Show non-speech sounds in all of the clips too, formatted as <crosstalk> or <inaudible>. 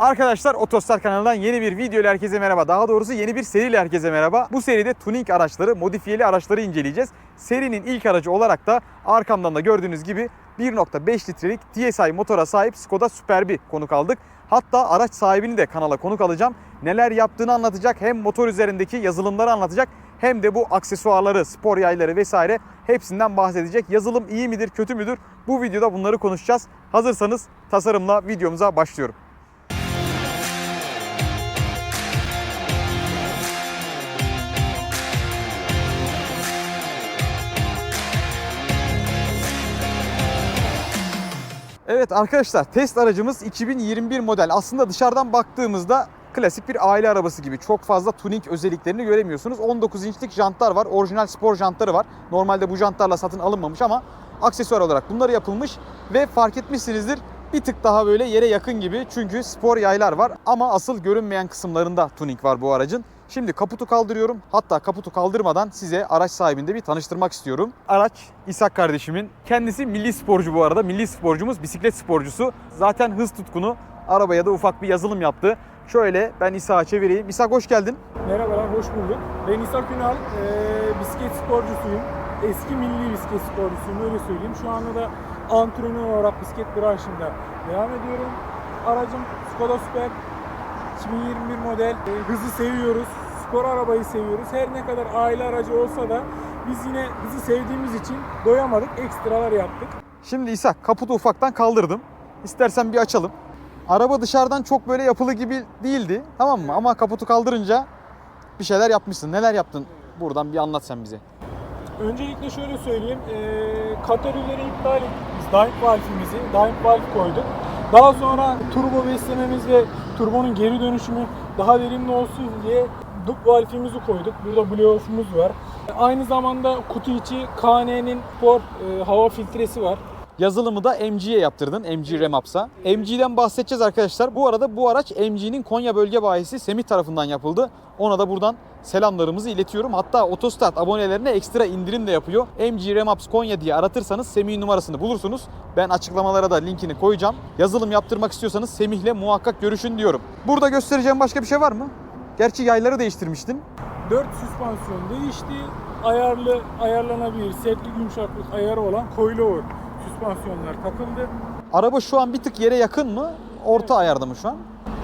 Arkadaşlar Otostar kanalından yeni bir video ile herkese merhaba. Daha doğrusu yeni bir seriyle herkese merhaba. Bu seride tuning araçları, modifiyeli araçları inceleyeceğiz. Serinin ilk aracı olarak da arkamdan da gördüğünüz gibi 1.5 litrelik TSI motora sahip Skoda Superb'i konuk aldık. Hatta araç sahibini de kanala konuk alacağım. Neler yaptığını anlatacak, hem motor üzerindeki yazılımları anlatacak hem de bu aksesuarları, spor yayları vesaire hepsinden bahsedecek. Yazılım iyi midir, kötü müdür? Bu videoda bunları konuşacağız. Hazırsanız tasarımla videomuza başlıyorum. Evet arkadaşlar test aracımız 2021 model. Aslında dışarıdan baktığımızda klasik bir aile arabası gibi çok fazla tuning özelliklerini göremiyorsunuz. 19 inçlik jantlar var. Orijinal spor jantları var. Normalde bu jantlarla satın alınmamış ama aksesuar olarak bunları yapılmış ve fark etmişsinizdir bir tık daha böyle yere yakın gibi çünkü spor yaylar var ama asıl görünmeyen kısımlarında tuning var bu aracın. Şimdi kaputu kaldırıyorum. Hatta kaputu kaldırmadan size araç sahibini de bir tanıştırmak istiyorum. Araç İshak kardeşimin. Kendisi milli sporcu bu arada. Milli sporcumuz, bisiklet sporcusu. Zaten hız tutkunu. Arabaya da ufak bir yazılım yaptı. Şöyle ben İshak'a çevireyim. İshak hoş geldin. Merhabalar, hoş bulduk. Ben İshak Ünal, eee, bisiklet sporcusuyum. Eski milli bisiklet sporcusuyum, öyle söyleyeyim. Şu anda da antrenör olarak bisiklet branşında devam ediyorum. Aracım Skoda Super 2021 model. Eee, hızı seviyoruz, spor arabayı seviyoruz. Her ne kadar aile aracı olsa da biz yine hızı sevdiğimiz için doyamadık, ekstralar yaptık. Şimdi İshak kaputu ufaktan kaldırdım. İstersen bir açalım. Araba dışarıdan çok böyle yapılı gibi değildi. Tamam mı? Ama kaputu kaldırınca bir şeyler yapmışsın. Neler yaptın? Buradan bir anlat sen bize. Öncelikle şöyle söyleyeyim, eee katalizörü iptal ettik biz dive valfimizi, dive valve koyduk. Daha sonra turbo beslememiz ve turbonun geri dönüşümü daha verimli olsun diye dup valfimizi koyduk. Burada blow-off'umuz var. Aynı zamanda kutu içi KN'nin spor eee, hava filtresi var. Yazılımı da MG'ye yaptırdın. MG Remaps'a. MG'den bahsedeceğiz arkadaşlar. Bu arada bu araç MG'nin Konya bölge bayisi Semih tarafından yapıldı. Ona da buradan selamlarımızı iletiyorum. Hatta Otostart abonelerine ekstra indirim de yapıyor. MG Remaps Konya diye aratırsanız Semih'in numarasını bulursunuz. Ben açıklamalara da linkini koyacağım. Yazılım yaptırmak istiyorsanız Semih'le muhakkak görüşün diyorum. Burada göstereceğim başka bir şey var mı? Gerçi yayları değiştirmiştin. 4 süspansiyon değişti. Ayarlı, ayarlanabilir, sertlik yumuşaklık ayarı olan coilover süspansiyonlar takıldı. Araba şu an bir tık yere yakın mı? Orta ayarda mı şu an?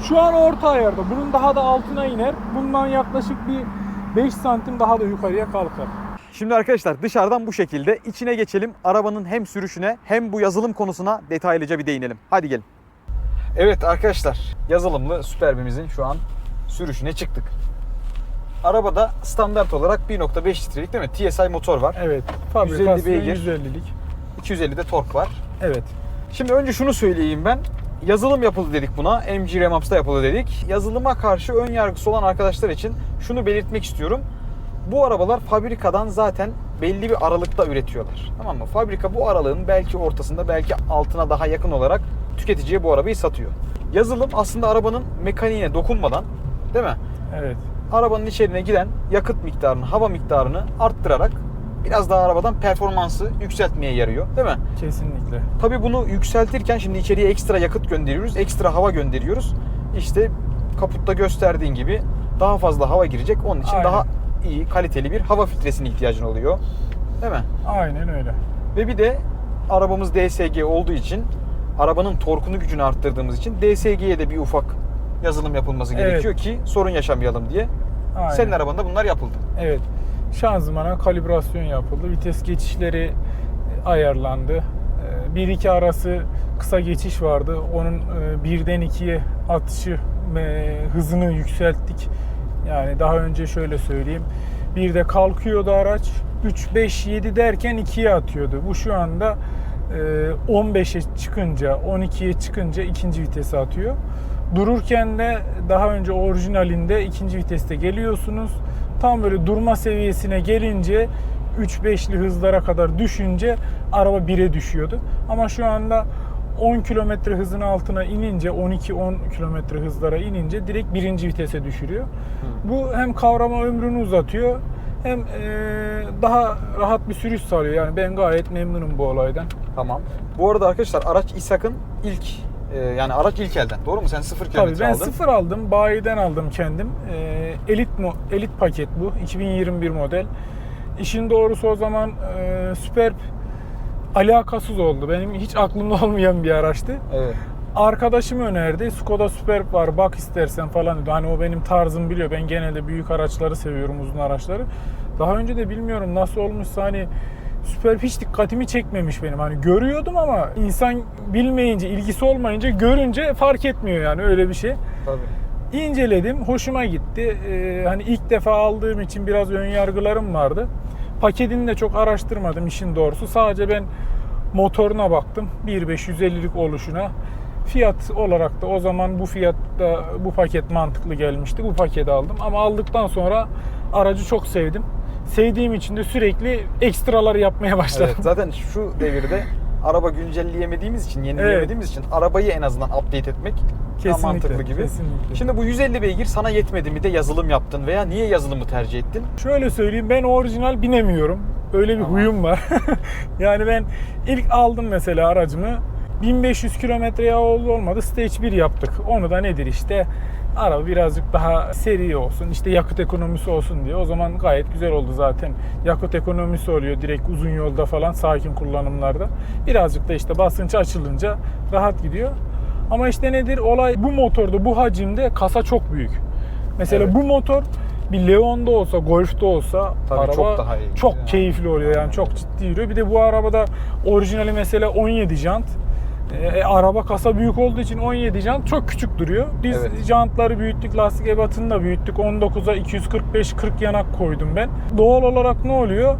Şu an orta ayarda. Bunun daha da altına iner. Bundan yaklaşık bir 5 santim daha da yukarıya kalkar. Şimdi arkadaşlar dışarıdan bu şekilde içine geçelim. Arabanın hem sürüşüne hem bu yazılım konusuna detaylıca bir değinelim. Hadi gelin. Evet arkadaşlar yazılımlı Superb'imizin şu an sürüşüne çıktık. Arabada standart olarak 1.5 litrelik değil mi? TSI motor var. Evet. 150 Fabrikasyon beygir. 150'lik. 250'de tork var. Evet. Şimdi önce şunu söyleyeyim ben. Yazılım yapıldı dedik buna. MG Remaps'ta yapıldı dedik. Yazılıma karşı ön yargısı olan arkadaşlar için şunu belirtmek istiyorum. Bu arabalar fabrikadan zaten belli bir aralıkta üretiyorlar. Tamam mı? Fabrika bu aralığın belki ortasında belki altına daha yakın olarak tüketiciye bu arabayı satıyor. Yazılım aslında arabanın mekaniğine dokunmadan değil mi? Evet. Arabanın içerine giden yakıt miktarını, hava miktarını arttırarak biraz daha arabadan performansı yükseltmeye yarıyor. Değil mi? Kesinlikle. Tabii bunu yükseltirken şimdi içeriye ekstra yakıt gönderiyoruz, ekstra hava gönderiyoruz. İşte kaputta gösterdiğin gibi daha fazla hava girecek. Onun için Aynen. daha iyi, kaliteli bir hava filtresine ihtiyacın oluyor. Değil mi? Aynen öyle. Ve bir de arabamız DSG olduğu için arabanın torkunu gücünü arttırdığımız için DSG'ye de bir ufak yazılım yapılması Evet. gerekiyor ki sorun yaşamayalım diye. Aynen. Senin arabanda bunlar yapıldı. Evet. Şanzımana kalibrasyon yapıldı. Vites geçişleri ayarlandı. Ee, 1-2 arası kısa geçiş vardı. Onun e, birden ikiye atışı e, hızını yükselttik. Yani daha önce şöyle söyleyeyim. Bir de kalkıyordu araç. 3, 5, 7 derken 2'ye atıyordu. Bu şu anda e, 15'e çıkınca, 12'ye çıkınca ikinci vitese atıyor. Dururken de daha önce orijinalinde ikinci viteste geliyorsunuz. Tam böyle durma seviyesine gelince 3-5'li hızlara kadar düşünce araba 1'e düşüyordu. Ama şu anda 10 kilometre hızın altına inince 12-10 kilometre hızlara inince direkt birinci vitese düşürüyor. Bu hem kavrama ömrünü uzatıyor hem eee, daha rahat bir sürüş sağlıyor. Yani ben gayet memnunum bu olaydan. Tamam. Bu arada arkadaşlar araç İshak'ın ilk Ee, yani araç ilk elden. Doğru mu? Sen sıfır Tabii kilometre ben aldın. sıfır aldım. Bayiden aldım kendim. Ee, elit mo elit paket bu. 2021 model. İşin doğrusu o zaman e, Superb alakasız oldu. Benim hiç aklımda <laughs> olmayan bir araçtı. Evet. Arkadaşım önerdi. Skoda Superb var bak istersen falan dedi. Hani o benim tarzım biliyor. Ben genelde büyük araçları seviyorum, uzun araçları. Daha önce de bilmiyorum nasıl olmuşsa hani Superb hiç dikkatimi çekmemiş benim. Hani görüyordum ama insan bilmeyince, ilgisi olmayınca görünce fark etmiyor yani öyle bir şey. Tabii. İnceledim, hoşuma gitti. Ee, hani ilk defa aldığım için biraz ön yargılarım vardı. Paketini de çok araştırmadım işin doğrusu. Sadece ben motoruna baktım. 1.5 150'lik oluşuna. Fiyat olarak da o zaman bu fiyatta bu paket mantıklı gelmişti. Bu paketi aldım ama aldıktan sonra aracı çok sevdim. Sevdiğim için de sürekli ekstralar yapmaya başladım. Evet, zaten şu devirde araba güncelleyemediğimiz için, yenileyemediğimiz için arabayı en azından update etmek daha Kesinlikle, mantıklı gibi. kesinlikle. Şimdi bu 150 beygir sana yetmedi mi de yazılım yaptın veya niye yazılımı tercih ettin? Şöyle söyleyeyim ben orijinal binemiyorum. Öyle bir Tamam. huyum var. <laughs> yani ben ilk aldım mesela aracımı. 1500 kilometreye oldu olmadı stage 1 yaptık. Onu da nedir işte araba birazcık daha seri olsun işte yakıt ekonomisi olsun diye. O zaman gayet güzel oldu zaten. Yakıt ekonomisi oluyor direkt uzun yolda falan sakin kullanımlarda. Birazcık da işte basınç açılınca rahat gidiyor. Ama işte nedir olay bu motorda bu hacimde kasa çok büyük. Mesela Evet. bu motor bir Leon'da olsa, Golf'ta olsa Tabii araba çok daha iyi. çok Yani. keyifli oluyor yani çok ciddi yürüyor. Bir de bu arabada orijinali mesela 17 jant. E, araba kasa büyük olduğu için 17 jant çok küçük duruyor. Biz Evet. jantları büyüttük, lastik ebatını da büyüttük. 19'a 245-40 yanak koydum ben. Doğal olarak ne oluyor?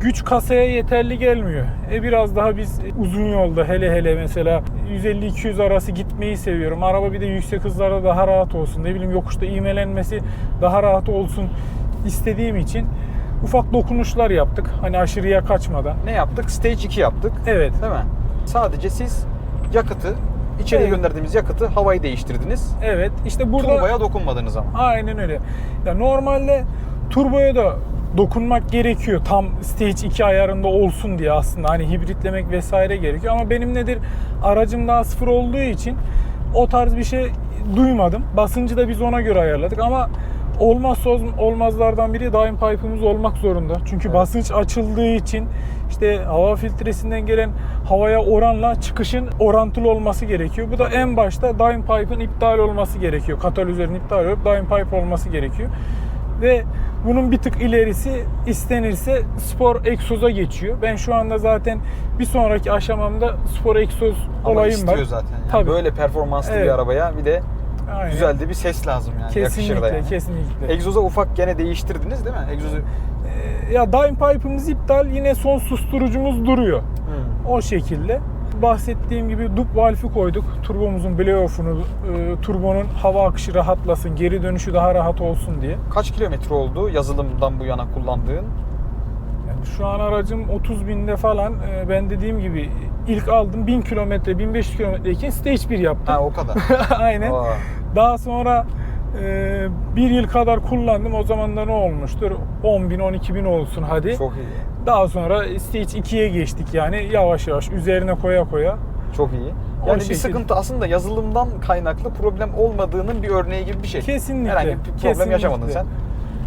Güç kasaya yeterli gelmiyor. E biraz daha biz uzun yolda hele hele mesela 150-200 arası gitmeyi seviyorum. Araba bir de yüksek hızlarda daha rahat olsun. Ne bileyim yokuşta ivmelenmesi daha rahat olsun istediğim için ufak dokunuşlar yaptık. Hani aşırıya kaçmadan. Ne yaptık? Stage 2 yaptık. Evet. Değil mi? Sadece siz yakıtı, içeriye Evet. gönderdiğimiz yakıtı havayı değiştirdiniz. Evet. İşte burada Turbaya dokunmadınız ama. Aynen öyle. Ya normalde turboya da dokunmak gerekiyor. Tam stage 2 ayarında olsun diye aslında hani hibritlemek vesaire gerekiyor ama benim nedir aracım daha sıfır olduğu için o tarz bir şey duymadım. Basıncı da biz ona göre ayarladık ama olmazsa olmazlardan biri daim pipe'ımız olmak zorunda. Çünkü Evet. basınç açıldığı için işte hava filtresinden gelen havaya oranla çıkışın orantılı olması gerekiyor. Bu da en başta daim pipe'ın iptal olması gerekiyor. Katalizörün iptal olup daim pipe olması gerekiyor. Ve bunun bir tık ilerisi istenirse spor egzoza geçiyor. Ben şu anda zaten bir sonraki aşamamda spor egzoz Ama olayım istiyor var. zaten. Yani Tabii. Böyle performanslı bir Evet. arabaya bir de Aynen. güzel de bir ses lazım yani. Kesinlikle, yani. kesinlikle. Egzoza ufak gene değiştirdiniz değil mi? Egzozu Ee, ya daim pipe'ımız iptal yine son susturucumuz duruyor. O şekilde. Bahsettiğim gibi dup valfi koyduk. Turbomuzun blow-off'unu, e, turbonun hava akışı rahatlasın, geri dönüşü daha rahat olsun diye. kaç kilometre oldu yazılımdan bu yana kullandığın? Yani şu an aracım 30 binde falan. E, ben dediğim gibi ilk aldım 1000 kilometre, 1500 kilometreyken stage 1 yaptım. Ha o kadar. <laughs> Aynen. Aa, Daha sonra e, bir yıl kadar kullandım. O zaman da ne olmuştur? 10 bin, 12 bin olsun hadi. çok iyi. Daha sonra stage 2'ye geçtik yani yavaş yavaş üzerine koya koya. Çok iyi. O Yani bir şekil. sıkıntı aslında yazılımdan kaynaklı problem olmadığının bir örneği gibi bir şey. Kesinlikle. Herhangi bir problem kesinlikle. yaşamadın sen.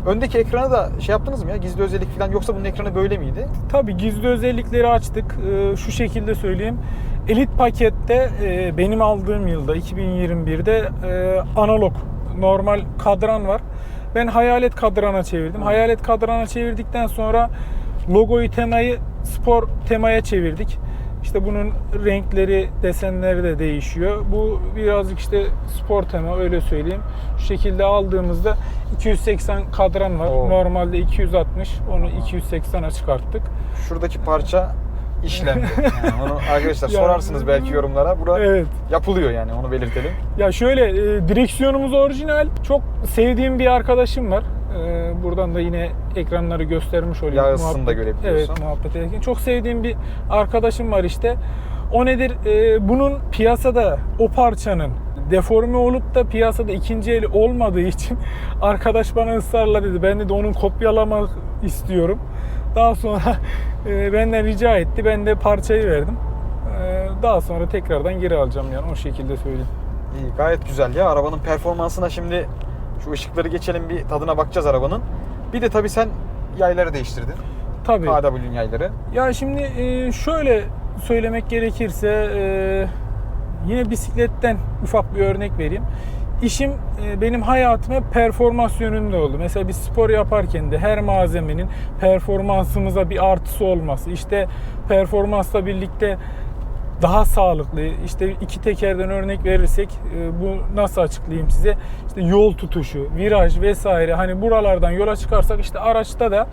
Öndeki ekranı da şey yaptınız mı ya? Gizli özellik falan yoksa bunun ekranı böyle miydi? Tabii gizli özellikleri açtık. Ee, şu şekilde söyleyeyim. Elit pakette e, benim aldığım yılda 2021'de e, analog normal kadran var. Ben hayalet kadrana çevirdim. Hayalet kadrana çevirdikten sonra logoyu temayı spor temaya çevirdik. İşte bunun renkleri, desenleri de değişiyor. Bu birazcık işte spor tema öyle söyleyeyim. Şu şekilde aldığımızda 280 kadran var. Oo. Normalde 260. Onu 280'e çıkarttık. Şuradaki parça işlemdi. <laughs> Yani onu arkadaşlar Ya- sorarsınız belki yorumlara. Bura Evet. yapılıyor yani onu belirtelim. Ya şöyle e, direksiyonumuz orijinal. Çok sevdiğim bir arkadaşım var. Buradan da yine ekranları göstermiş olayım. Yağısını da görebiliyorsun. Evet muhabbet ederken. Çok sevdiğim bir arkadaşım var işte. O nedir? E, bunun piyasada o parçanın deforme olup da piyasada ikinci eli olmadığı için <laughs> arkadaş bana ısrarla dedi. Ben de onun kopyalamak istiyorum. Daha sonra <laughs> e, benden rica etti. Ben de parçayı verdim. E, Daha sonra tekrardan geri alacağım yani o şekilde söyleyeyim. İyi gayet güzel ya. Arabanın performansına şimdi şu ışıkları geçelim bir tadına bakacağız arabanın. Bir de tabii sen yayları değiştirdin. Tabii. KW'nin yayları. Ya şimdi e, şöyle söylemek gerekirse e, yine bisikletten ufak bir örnek vereyim. İşim e, benim hayatım hep performans yönünde oldu. Mesela bir spor yaparken de her malzemenin performansımıza bir artısı olması. İşte performansla birlikte daha sağlıklı. İşte iki tekerden örnek verirsek e, bu nasıl açıklayayım size? İşte yol tutuşu, viraj vesaire. Hani buralardan yola çıkarsak işte araçta da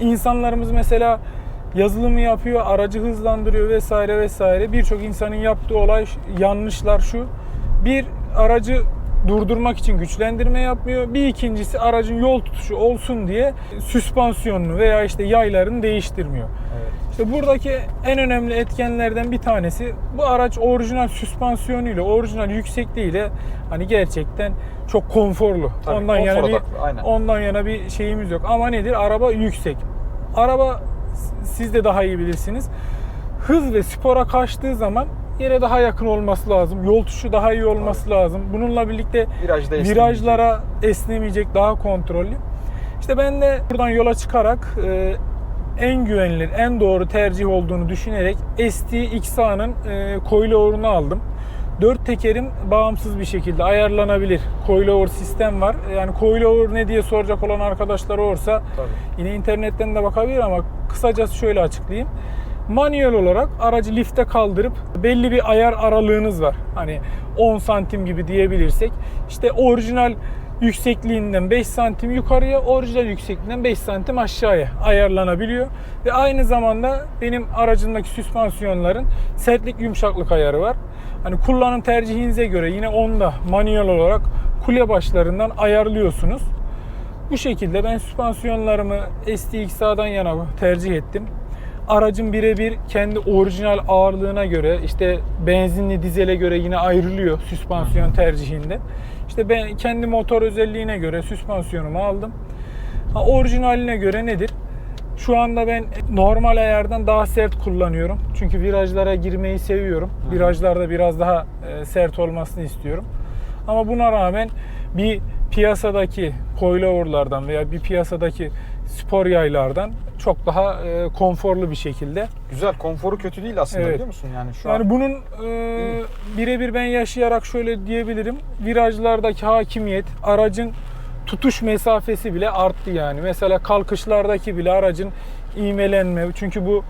insanlarımız mesela yazılımı yapıyor, aracı hızlandırıyor vesaire vesaire. Birçok insanın yaptığı olay yanlışlar şu. Bir aracı durdurmak için güçlendirme yapmıyor. Bir ikincisi aracın yol tutuşu olsun diye süspansiyonunu veya işte yaylarını değiştirmiyor. Evet. İşte buradaki en önemli etkenlerden bir tanesi bu araç orijinal süspansiyonuyla, orijinal yüksekliğiyle hani gerçekten çok konforlu. Tabii, ondan konfor yana bir aynen. ondan yana bir şeyimiz yok. Ama nedir? Araba yüksek. Araba siz de daha iyi bilirsiniz. Hız ve spora kaçtığı zaman yere daha yakın olması lazım. Yol tutuşu daha iyi olması lazım. Bununla birlikte Virajda virajlara esnemeyecek, daha kontrollü. İşte ben de buradan yola çıkarak e, en güvenilir, en doğru tercih olduğunu düşünerek ST XA'nın e, coilover'unu aldım. Dört tekerim bağımsız bir şekilde ayarlanabilir. Coilover sistem var. Yani coilover ne diye soracak olan arkadaşlar olursa Tabii. yine internetten de bakabilir ama kısacası şöyle açıklayayım. Manuel olarak aracı lifte kaldırıp belli bir ayar aralığınız var. Hani 10 santim gibi diyebilirsek. İşte orijinal yüksekliğinden 5 santim yukarıya, orijinal yüksekliğinden 5 santim aşağıya ayarlanabiliyor. Ve aynı zamanda benim aracındaki süspansiyonların sertlik yumuşaklık ayarı var. Hani kullanım tercihinize göre yine onda manuel olarak kule başlarından ayarlıyorsunuz. Bu şekilde ben süspansiyonlarımı STXA'dan yana tercih ettim. Aracın birebir kendi orijinal ağırlığına göre işte benzinli dizele göre yine ayrılıyor süspansiyon tercihinde. İşte ben kendi motor özelliğine göre süspansiyonumu aldım. Ha, orijinaline göre nedir? Şu anda ben normal ayardan daha sert kullanıyorum. Çünkü virajlara girmeyi seviyorum. Virajlarda biraz daha e, sert olmasını istiyorum. Ama buna rağmen bir piyasadaki coilover'lardan veya bir piyasadaki spor yaylardan çok daha e, konforlu bir şekilde. Güzel. Konforu kötü değil aslında Evet. biliyor musun? Yani şu Yani an bunun e, birebir ben yaşayarak şöyle diyebilirim. Virajlardaki hakimiyet, aracın tutuş mesafesi bile arttı yani. Mesela kalkışlardaki bile aracın ivmelenme. Çünkü bu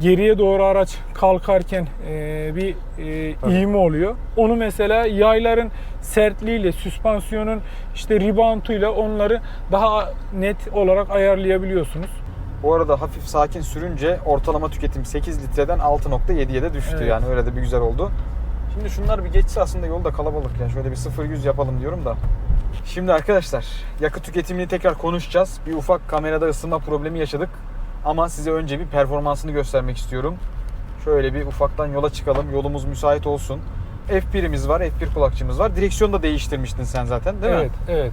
geriye doğru araç kalkarken e, bir e, Tabii. ivme oluyor. Onu mesela yayların sertliğiyle, süspansiyonun işte rebounduyla onları daha net olarak ayarlayabiliyorsunuz. bu arada hafif sakin sürünce ortalama tüketim 8 litreden 6.7'ye de düştü. Evet. Yani öyle de bir güzel oldu. Şimdi şunlar bir geçse aslında yolda kalabalık ya. Şöyle bir 0-100 yapalım diyorum da. Şimdi arkadaşlar yakıt tüketimini tekrar konuşacağız. Bir ufak kamerada ısınma problemi yaşadık. Ama size önce bir performansını göstermek istiyorum. Şöyle bir ufaktan yola çıkalım. Yolumuz müsait olsun. F1'imiz var, F1 kulakçımız var. Direksiyonu da değiştirmiştin sen zaten değil evet, mi? evet.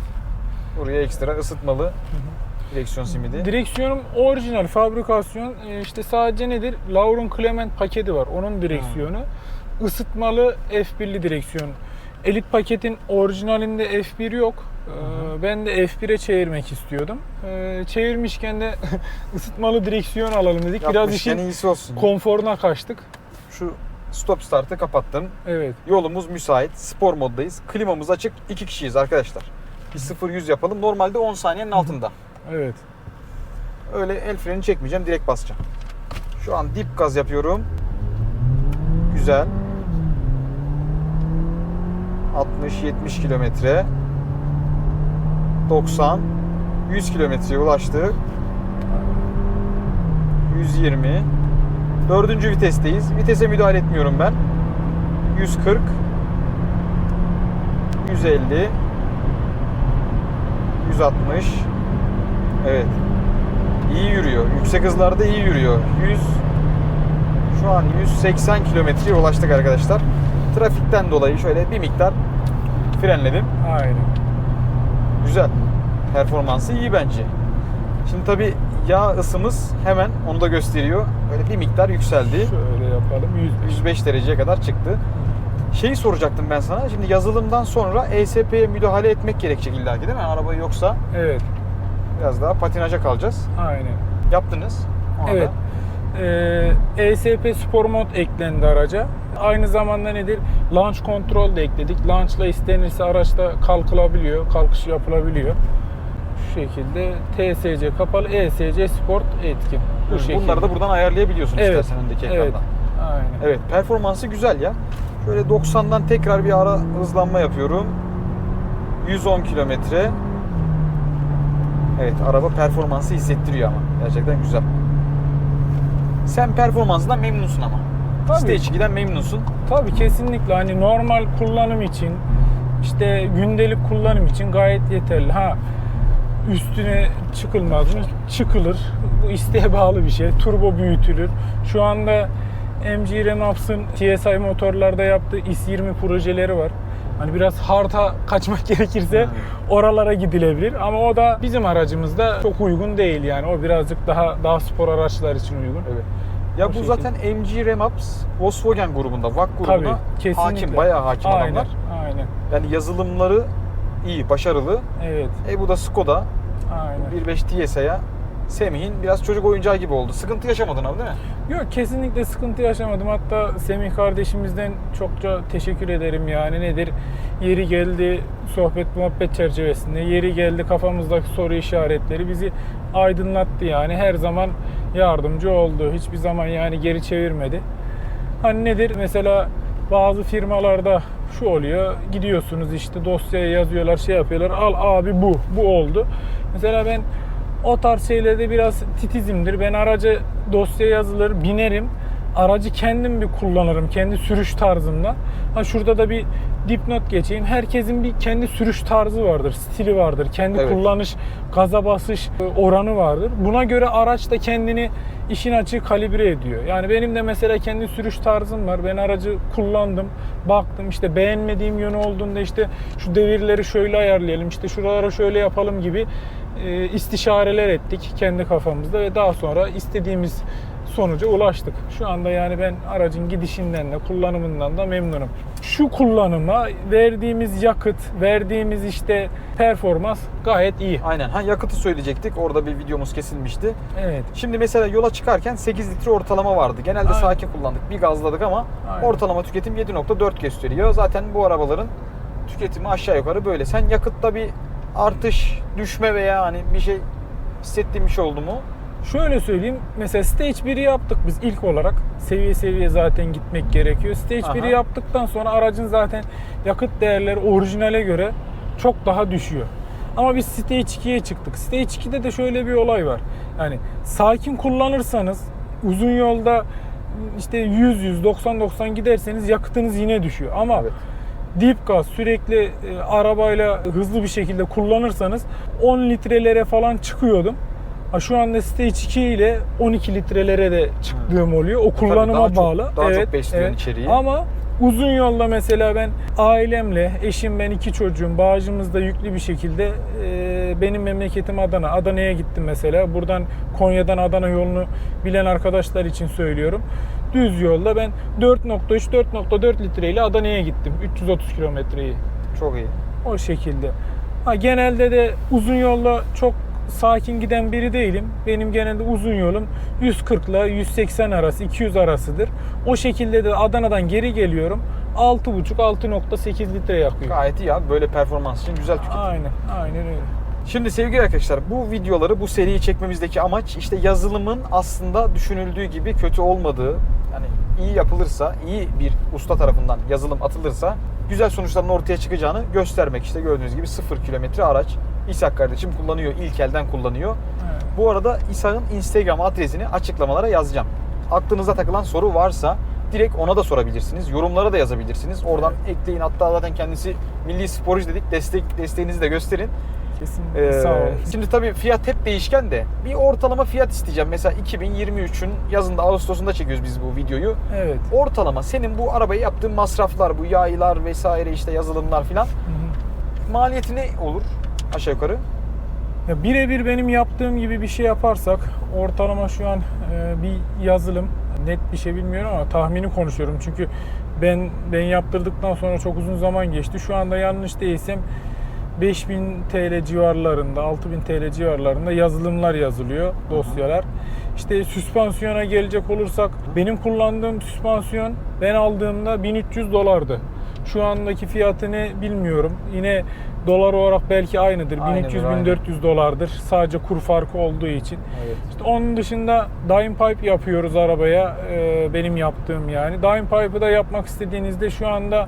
Buraya ekstra ısıtmalı direksiyon simidi. Direksiyonum orijinal fabrikasyon e, işte sadece nedir? Lauron Clement paketi var. Onun direksiyonu. Isıtmalı F1'li direksiyon. Elit paketin orijinalinde F1 yok. Ee, Ben de F1'e çevirmek istiyordum. Ee, Çevirmişken de <laughs> ısıtmalı direksiyon alalım dedik. Biraz Yapmışken işin iyisi olsun. konforuna kaçtık. Şu stop startı kapattım. Evet. Yolumuz müsait. Spor moddayız. Klimamız açık. İki kişiyiz arkadaşlar. Bir 0-100 yapalım. Normalde 10 saniyenin altında. Evet. Öyle el freni çekmeyeceğim. Direkt basacağım. Şu an dip gaz yapıyorum. Güzel. 60-70 kilometre. 90. 100 kilometreye ulaştık. 120. Dördüncü vitesteyiz. Vitese müdahale etmiyorum ben. 140. 150. 160. Evet. İyi yürüyor. Yüksek hızlarda iyi yürüyor. 100 şu an 180 kilometreye ulaştık arkadaşlar. Trafikten dolayı şöyle bir miktar frenledim. Aynen. Güzel. Performansı iyi bence. Şimdi tabi yağ ısımız hemen onu da gösteriyor. Böyle bir miktar yükseldi. Şöyle yapalım. yapalım. 105. 105 dereceye kadar çıktı. Şeyi soracaktım ben sana. Şimdi yazılımdan sonra ESP'ye müdahale etmek gerekecek illaki değil mi? Araba yoksa Evet. biraz daha patinaja kalacağız. Aynen. Yaptınız. Ona Evet. da. Ee, ESP Spor Mod eklendi araca. Aynı zamanda nedir? Launch Control de ekledik. Launch'la istenirse araçta kalkılabiliyor, kalkış yapılabiliyor. Şu şekilde TSC kapalı, ESC Sport etkin. Bu şekilde. Bunları da buradan ayarlayabiliyorsun Evet, istersen öndeki ekrandan. Evet. Aynen. Evet performansı güzel ya. Şöyle 90'dan tekrar bir ara hızlanma yapıyorum. 110 kilometre. Evet araba performansı hissettiriyor ama. Gerçekten güzel. Sen performansından memnunsun ama. Tabii. Stage 2'den memnunsun. Tabii kesinlikle hani normal kullanım için işte gündelik kullanım için gayet yeterli. Ha üstüne çıkılmaz mı? Çıkılır. Bu isteğe <laughs> bağlı bir şey. Turbo büyütülür. Şu anda MG Remaps'ın TSI motorlarda yaptığı IS-20 projeleri var. Hani biraz hard'a kaçmak <laughs> gerekirse Evet. oralara gidilebilir ama o da bizim aracımızda çok uygun değil yani. O birazcık daha daha spor araçlar için uygun. Evet. Ya O bu şekilde. zaten MG Remaps Volkswagen grubunda, VAK grubuna Tabii kesinlikle. hakim, bayağı hakim aynen, adamlar. Aynen. Yani yazılımları iyi, başarılı. Evet. E bu da Skoda Aynen. 1.5 TSI'ye Semih'in biraz çocuk oyuncağı gibi oldu. Sıkıntı yaşamadın abi değil mi? Yok kesinlikle sıkıntı yaşamadım. Hatta Semih kardeşimizden çokça teşekkür ederim yani nedir? Yeri geldi sohbet muhabbet çerçevesinde yeri geldi kafamızdaki soru işaretleri bizi aydınlattı yani her zaman yardımcı oldu. Hiçbir zaman yani geri çevirmedi. Hani nedir? Mesela bazı firmalarda şu oluyor. Gidiyorsunuz işte dosyaya yazıyorlar, şey yapıyorlar. Al abi bu, bu oldu. Mesela ben o tarz şeylerde biraz titizimdir. Ben aracı dosya yazılır, binerim. Aracı kendim bir kullanırım. Kendi sürüş tarzımda. Ha şurada da bir dipnot geçeyim. Herkesin bir kendi sürüş tarzı vardır, stili vardır. Kendi Evet. kullanış, gaza basış oranı vardır. Buna göre araç da kendini işin açığı kalibre ediyor. Yani benim de mesela kendi sürüş tarzım var. Ben aracı kullandım, baktım işte beğenmediğim yönü olduğunda işte şu devirleri şöyle ayarlayalım, işte şuralara şöyle yapalım gibi e, istişareler ettik kendi kafamızda ve daha sonra istediğimiz sonuca ulaştık. Şu anda yani ben aracın gidişinden de kullanımından da memnunum. Şu kullanıma verdiğimiz yakıt, verdiğimiz işte performans gayet iyi. Aynen. Ha yakıtı söyleyecektik. Orada bir videomuz kesilmişti. Evet. Şimdi mesela yola çıkarken 8 litre ortalama vardı. Genelde Aynen. sakin kullandık. Bir gazladık ama Aynen. ortalama tüketim 7.4 gösteriyor. Zaten bu arabaların tüketimi aşağı yukarı böyle. Sen yakıtta bir artış, düşme veya hani bir şey hissettiğin bir şey oldu mu? Şöyle söyleyeyim. Mesela Stage 1'i yaptık biz ilk olarak. Seviye seviye zaten gitmek gerekiyor. Stage Aha. 1'i yaptıktan sonra aracın zaten yakıt değerleri orijinale göre çok daha düşüyor. Ama biz Stage 2'ye çıktık. Stage 2'de de şöyle bir olay var. Yani sakin kullanırsanız uzun yolda işte 100 100 90 90 giderseniz yakıtınız yine düşüyor. Ama Evet. Dip gaz sürekli e, arabayla hızlı bir şekilde kullanırsanız 10 litrelere falan çıkıyordum. Ha, şu anda Stage 2 ile 12 litrelere de çıktığım oluyor. O kullanıma daha çok- bağlı. daha çok besliyorsun içeriği. Ama uzun yolda mesela ben ailemle, eşim ben iki çocuğum bağcımızda yüklü bir şekilde e, benim memleketim Adana. Adana'ya gittim mesela. Buradan Konya'dan Adana yolunu bilen arkadaşlar için söylüyorum. Düz yolda ben 4.3-4.4 litreyle Adana'ya gittim. 330 kilometreyi. Çok iyi. O şekilde. Ha, genelde de uzun yolda çok sakin giden biri değilim. Benim genelde uzun yolum 140 ile 180 arası, 200 arasıdır. O şekilde de Adana'dan geri geliyorum. 6.5-6.8 litre yakıyor. Gayet iyi abi. Böyle performans için güzel tüketim. Aynen, aynen öyle. Şimdi sevgili arkadaşlar bu videoları bu seriyi çekmemizdeki amaç işte yazılımın aslında düşünüldüğü gibi kötü olmadığı yani iyi yapılırsa iyi bir usta tarafından yazılım atılırsa güzel sonuçların ortaya çıkacağını göstermek işte gördüğünüz gibi 0 kilometre araç İshak kardeşim kullanıyor ilk elden kullanıyor. Evet. Bu arada İshak'ın Instagram adresini açıklamalara yazacağım. Aklınıza takılan soru varsa direkt ona da sorabilirsiniz. Yorumlara da yazabilirsiniz. Oradan ekleyin. Hatta zaten kendisi milli sporcu dedik. Destek desteğinizi de gösterin. Kesinlikle. Ee, Sağ olun. Şimdi tabii fiyat hep değişken de bir ortalama fiyat isteyeceğim. Mesela 2023'ün yazında Ağustos'unda çekiyoruz biz bu videoyu. Evet. Ortalama senin bu arabayı yaptığın masraflar, bu yaylar vesaire işte yazılımlar filan maliyeti ne olur aşağı yukarı? Ya birebir benim yaptığım gibi bir şey yaparsak ortalama şu an e, bir yazılım net bir şey bilmiyorum ama tahmini konuşuyorum. Çünkü ben ben yaptırdıktan sonra çok uzun zaman geçti. Şu anda yanlış değilsem 5000 TL civarlarında, 6000 TL civarlarında yazılımlar yazılıyor, dosyalar. İşte süspansiyona gelecek olursak benim kullandığım süspansiyon ben aldığımda 1300 dolardı. Şu andaki fiyatını bilmiyorum. Yine dolar olarak belki aynıdır. Aynıdır, 1300-1400 dolardır. Sadece kur farkı olduğu için. Evet. İşte onun dışında dime pipe yapıyoruz arabaya. Ee, benim yaptığım yani. Dime pipe'ı da yapmak istediğinizde şu anda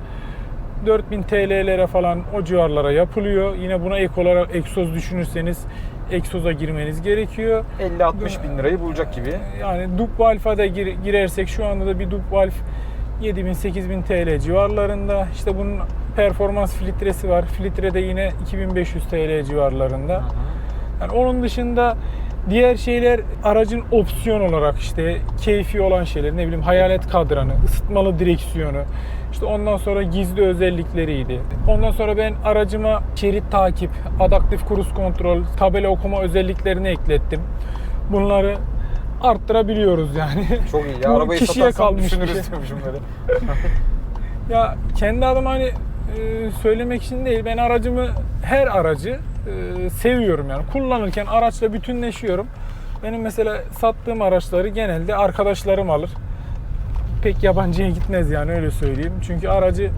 4000 TL'lere falan o civarlara yapılıyor. Yine buna ek olarak egzoz düşünürseniz egzoza girmeniz gerekiyor. 50-60 bin lirayı bulacak gibi. Yani dub valve'a da gir- girersek şu anda da bir dub valve 7000-8000 TL civarlarında. İşte bunun performans filtresi var. Filtre de yine 2500 TL civarlarında. Yani onun dışında diğer şeyler aracın opsiyon olarak işte keyfi olan şeyler ne bileyim hayalet kadranı, ısıtmalı direksiyonu, işte ondan sonra gizli özellikleriydi. Ondan sonra ben aracıma şerit takip, adaptif cruise kontrol, tabela okuma özelliklerini eklettim. Bunları arttırabiliyoruz yani. Çok iyi. Ya, <laughs> arabayı kişiye kalmış düşünürüz şey. diyormuşum böyle. <laughs> Ya kendi adıma hani e, söylemek için değil ben aracımı her aracı e, seviyorum yani kullanırken araçla bütünleşiyorum. Benim mesela sattığım araçları genelde arkadaşlarım alır. Pek yabancıya gitmez yani öyle söyleyeyim. Çünkü aracı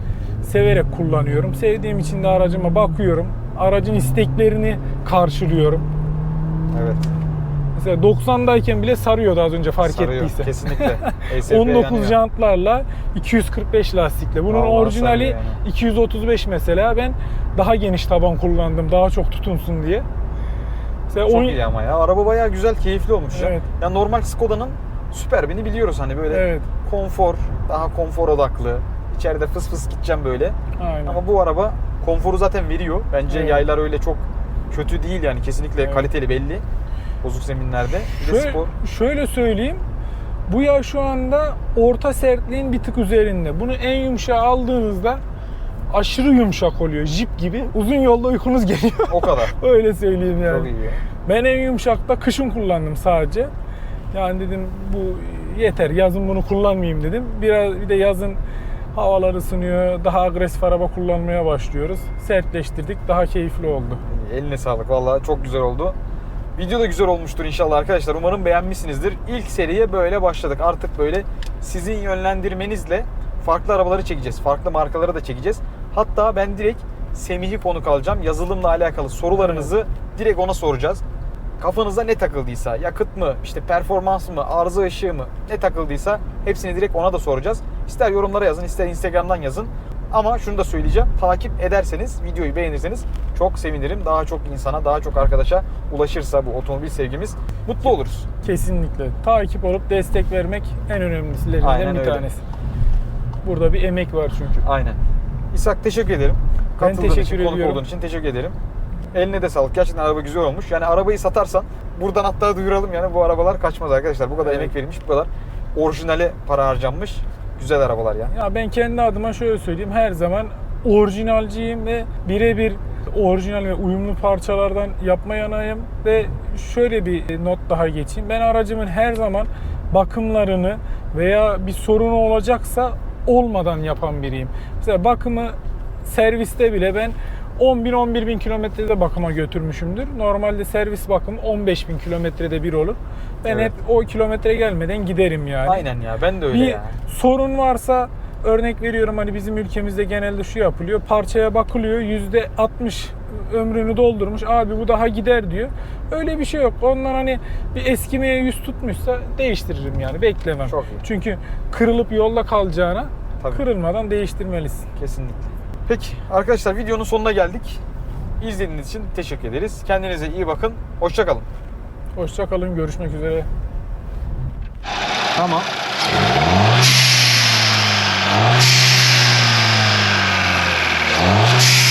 severek kullanıyorum. Sevdiğim için de aracıma bakıyorum. Aracın isteklerini karşılıyorum. Evet. Mesela 90'dayken bile sarıyordu az önce fark Sarıyor. ettiyse. Kesinlikle. ESP 19 yanıyor. jantlarla 245 lastikle. Bunun Vallahi orijinali yani. 235 mesela. Ben daha geniş taban kullandım. Daha çok tutunsun diye. Mesela Çok on- iyi ama ya. Araba bayağı güzel, keyifli olmuş. Evet. Ya normal Skoda'nın Superb'ini biliyoruz hani böyle Evet. konfor, daha konfor odaklı. İçeride fıs fıs gideceğim böyle. Aynen. Ama bu araba konforu zaten veriyor. Bence Evet. yaylar öyle çok kötü değil yani kesinlikle Evet. kaliteli belli. Bozuk zeminlerde. Bir de şöyle, spor. şöyle söyleyeyim. Bu yağ şu anda orta sertliğin bir tık üzerinde. Bunu en yumuşağı aldığınızda aşırı yumuşak oluyor. Jip gibi. Uzun yolda uykunuz geliyor. O kadar. <laughs> Öyle söyleyeyim yani. Çok iyi. Ben en yumuşakta kışın kullandım sadece. Yani dedim bu yeter yazın bunu kullanmayayım dedim. Biraz bir de yazın havalar ısınıyor. Daha agresif araba kullanmaya başlıyoruz. Sertleştirdik. Daha keyifli oldu. Eline sağlık. Vallahi çok güzel oldu. Video da güzel olmuştur inşallah arkadaşlar. Umarım beğenmişsinizdir. İlk seriye böyle başladık. Artık böyle sizin yönlendirmenizle farklı arabaları çekeceğiz. Farklı markaları da çekeceğiz. Hatta ben direkt Semih'i konuk alacağım. Yazılımla alakalı sorularınızı direkt ona soracağız. Kafanıza ne takıldıysa, yakıt mı, işte performans mı, arıza ışığı mı ne takıldıysa hepsini direkt ona da soracağız. İster yorumlara yazın, ister Instagram'dan yazın. Ama şunu da söyleyeceğim. Takip ederseniz, videoyu beğenirseniz çok sevinirim. Daha çok insana, daha çok arkadaşa ulaşırsa bu otomobil sevgimiz mutlu oluruz. Kesinlikle. Takip olup destek vermek en önemlisilerinden Aynen bir öyle. tanesi. Burada bir emek var çünkü. Aynen. İshak teşekkür ederim. Ben Katıldığın teşekkür için, konuk ediyorum. olduğun için teşekkür ederim. Eline de sağlık. Gerçekten araba güzel olmuş. Yani arabayı satarsan buradan hatta duyuralım yani bu arabalar kaçmaz arkadaşlar. Bu kadar Evet. emek verilmiş, bu kadar orijinale para harcanmış. Güzel arabalar ya. Ya ben kendi adıma şöyle söyleyeyim. Her zaman orijinalciyim ve birebir orijinal ve uyumlu parçalardan yapma yanayım ve şöyle bir not daha geçeyim. Ben aracımın her zaman bakımlarını veya bir sorunu olacaksa olmadan yapan biriyim. Mesela bakımı serviste bile ben 10 bin 11 bin kilometrede bakıma götürmüşümdür. Normalde servis bakımı 15 bin kilometrede bir olur. Ben Evet. hep o kilometre gelmeden giderim yani Aynen ya. Ben de öyle bir ya. sorun varsa örnek veriyorum hani bizim ülkemizde genelde şu yapılıyor. Parçaya bakılıyor yüzde 60 ömrünü doldurmuş. Abi bu daha gider diyor. Öyle bir şey yok. Ondan hani bir eskimeye yüz tutmuşsa değiştiririm yani beklemem. Çok iyi. Çünkü kırılıp yolda kalacağına Tabii. kırılmadan değiştirmelisin. Kesinlikle. Peki arkadaşlar videonun sonuna geldik. İzlediğiniz için teşekkür ederiz. Kendinize iyi bakın. Hoşçakalın. Hoşçakalın. Görüşmek üzere. Tamam. Thank.